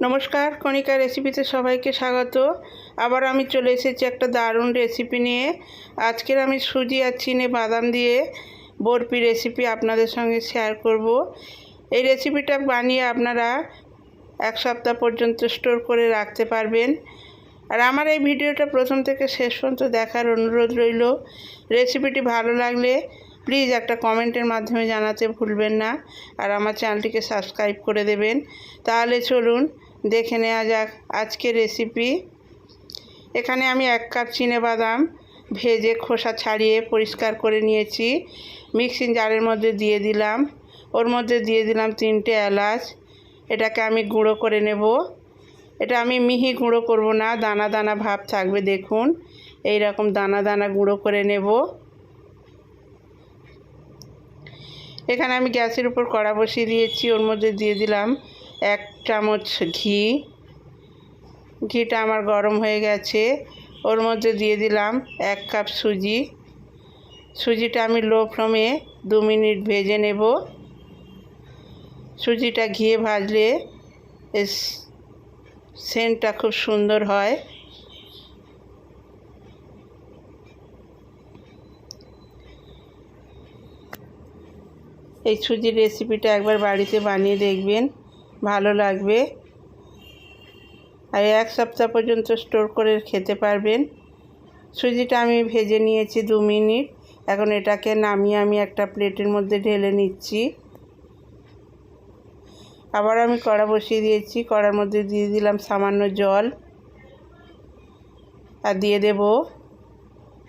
নমস্কার, কণিকা রেসিপিতে সবাইকে স্বাগত। আবার আমি চলে এসেছি একটা দারুণ রেসিপি নিয়ে। আজকের আমি সুজি আর চিনে বাদাম দিয়ে বরফি রেসিপি আপনাদের সঙ্গে শেয়ার করব। এই রেসিপিটা বানিয়ে আপনারা এক সপ্তাহ পর্যন্ত স্টোর করে রাখতে পারবেন। আর আমার এই ভিডিওটা প্রথম থেকে শেষ পর্যন্ত দেখার অনুরোধ রইল। রেসিপিটি ভালো লাগলে প্লিজ একটা কমেন্টের মাধ্যমে জানাতে ভুলবেন না। আর আমার চ্যানেলটিকে সাবস্ক্রাইব করে দেবেন। তাহলে চলুন দেখে নেওয়া যাক আজকের রেসিপি এখানে আমি এক কাপ চিনে বাদাম ভেজে খোসা ছাড়িয়ে পরিষ্কার করে নিয়েছি। মিক্সিং জারের মধ্যে দিয়ে দিলাম। ওর মধ্যে দিয়ে দিলাম তিনটে এলাচ। এটাকে আমি গুঁড়ো করে নেব। এটা আমি মিহি গুঁড়ো করব না, দানা দানা ভাব থাকবে দেখুন। এই রকম দানা দানা গুঁড়ো করে নেব। এখানে আমি গ্যাসের উপর কড়া বসিয়ে দিয়েছি, ওর মধ্যে দিয়ে দিলাম এক চামচ ঘি। ঘিটা আমার গরম হয়ে গেছে। ওর মধ্যে দিয়ে দিলাম এক কাপ সুজি। সুজিটা আমি লো ফ্লেমে দু মিনিট ভেজে নেব। সুজিটা ঘিয়ে ভাজলে সেন্টটা খুব সুন্দর হয়। এই সুজির রেসিপিটা একবার বাড়িতে বানিয়ে দেখবেন। ভালো লাগবে। আর এক সপ্তাহ পর্যন্ত স্টোর করে খেতে পারবেন। সুজিটা আমি ভেজে নিয়েছি দু মিনিট। এখন এটাকে নামিয়ে আমি একটা প্লেটের মধ্যে ঢেলে নিচ্ছি। আবার আমি কড়া বসিয়ে দিয়েছি। কড়ার মধ্যে দিয়ে দিলাম সামান্য জল। আর দিয়ে দেব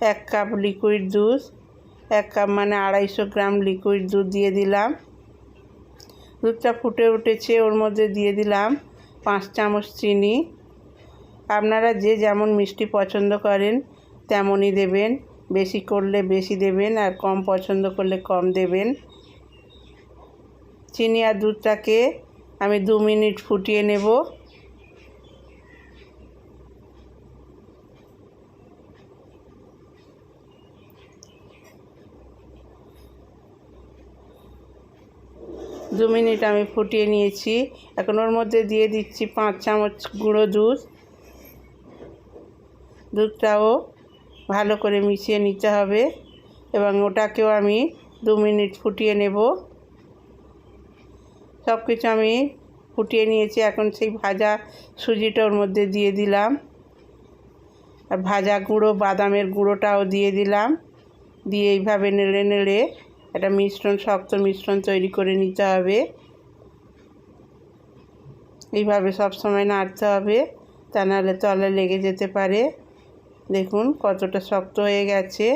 এক কাপ লিকুইড দুধ এক কাপ মানে আড়াইশো গ্রাম লিকুইড দুধ দিয়ে দিলাম। দুধটা ফুটে উঠেছে, ওর মধ্যে দিয়ে দিলাম পাঁচ চামচ চিনি। আপনারা যে যেমন মিষ্টি পছন্দ করেন তেমনই দেবেন। বেশি করলে বেশি দেবেন আর কম পছন্দ করলে কম দেবেন। চিনি আর দুধটাকে আমি দু মিনিট ফুটিয়ে নেব। দু মিনিট আমি ফুটিয়ে নিয়েছি। এখন ওর মধ্যে দিয়ে দিচ্ছি পাঁচ চামচ গুঁড়ো দুধ। দুধটাও ভালো করে মিশিয়ে নিতে হবে এবং ওটাকেও আমি দু মিনিট ফুটিয়ে নেব। সব কিছু আমি ফুটিয়ে নিয়েছি। এখন সেই ভাজা সুজিটা ওর মধ্যে দিয়ে দিলাম। আর ভাজা গুঁড়ো, বাদামের গুঁড়োটাও দিয়ে দিলাম। দিয়ে এইভাবে নেড়ে নেড়ে একটা মিশ্রণ, শক্ত মিশ্রণ তৈরি করে নিতে হবে। এইভাবে সব সময় নাড়তে হবে, তা নাহলে তলে লেগে যেতে পারে। দেখুন কতটা শক্ত হয়ে গেছে।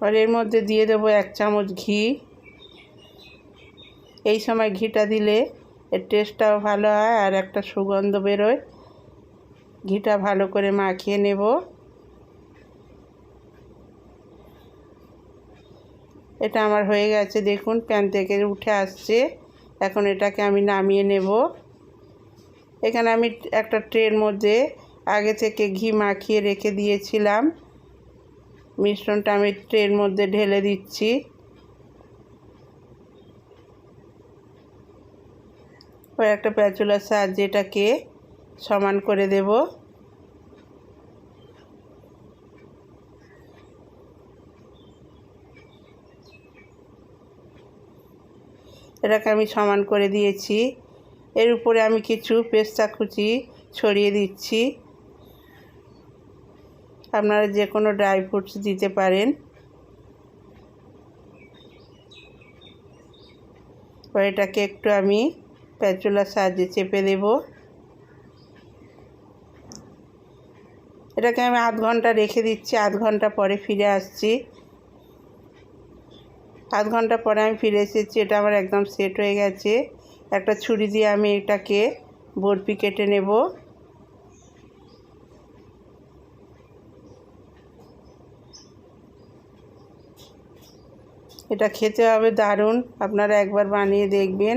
আর এর মধ্যে দিয়ে দেবো এক চামচ ঘি। এই সময় ঘিটা দিলে এর টেস্টটাও ভালো হয় আর একটা সুগন্ধ বেরোয়। ঘিটা ভালো করে মাখিয়ে নেব। এটা আমার হয়ে গেছে, দেখুন, প্যান থেকে উঠে আসছে। এখন এটাকে আমি নামিয়ে নেব। এখানে আমি একটা ট্রের মধ্যে আগে থেকে ঘি মাখিয়ে রেখে দিয়েছিলাম। মিশ্রণটা আমি ট্রের মধ্যে ঢেলে দিচ্ছি। একটা প্যাচুলার সাহায্যে এটাকে সমান করে দেব। এটাকে আমি সমান করে দিয়েছি। এর উপরে আমি কিছু পেস্তা কুচি ছড়িয়ে দিচ্ছি। আপনারা যে কোনো ড্রাই ফ্রুটস দিতে পারেন। এটাকে একটু আমি প্যাচুলার সাহায্যে চেপে দেব। এটাকে আমি আধ ঘণ্টা রেখে দিচ্ছি, আধ ঘণ্টা পরে ফিরে আসছি। আধ ঘণ্টা পরে আমি ফিরে এসেছি, এটা আমার একদম সেট হয়ে গেছে। একটা ছুরি দিয়ে আমি এটাকে বরফি কেটে নেব। এটা খেতে হবে দারুণ, আপনারা একবার বানিয়ে দেখবেন।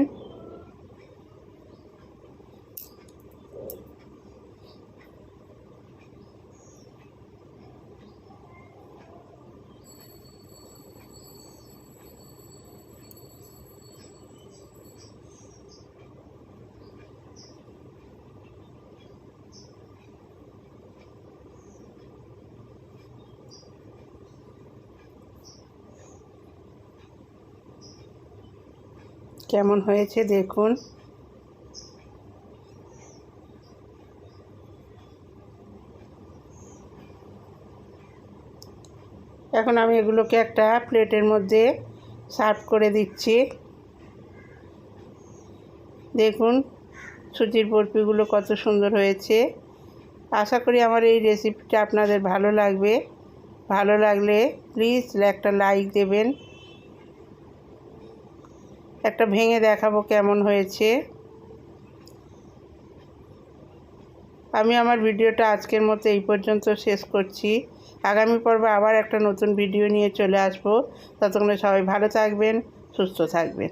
কেমন হয়েছে দেখুন। এখন আমি এগুলোকে একটা প্লেটের মধ্যে সার্ভ করে দিচ্ছি। দেখুন, সুজির বরফিগুলো কত সুন্দর হয়েছে। আশা করি আমার এই রেসিপিটা আপনাদের ভালো লাগবে। ভালো লাগলে প্লিজ একটা লাইক দেবেন। একটা ভেঙে দেখাবো কেমন হয়েছে। আমি আমার ভিডিওটা আজকের মতো এই পর্যন্ত শেষ করছি। আগামী পর্বে আবার একটা নতুন ভিডিও নিয়ে চলে আসব। ততক্ষণে সবাই ভালো থাকবেন, সুস্থ থাকবেন।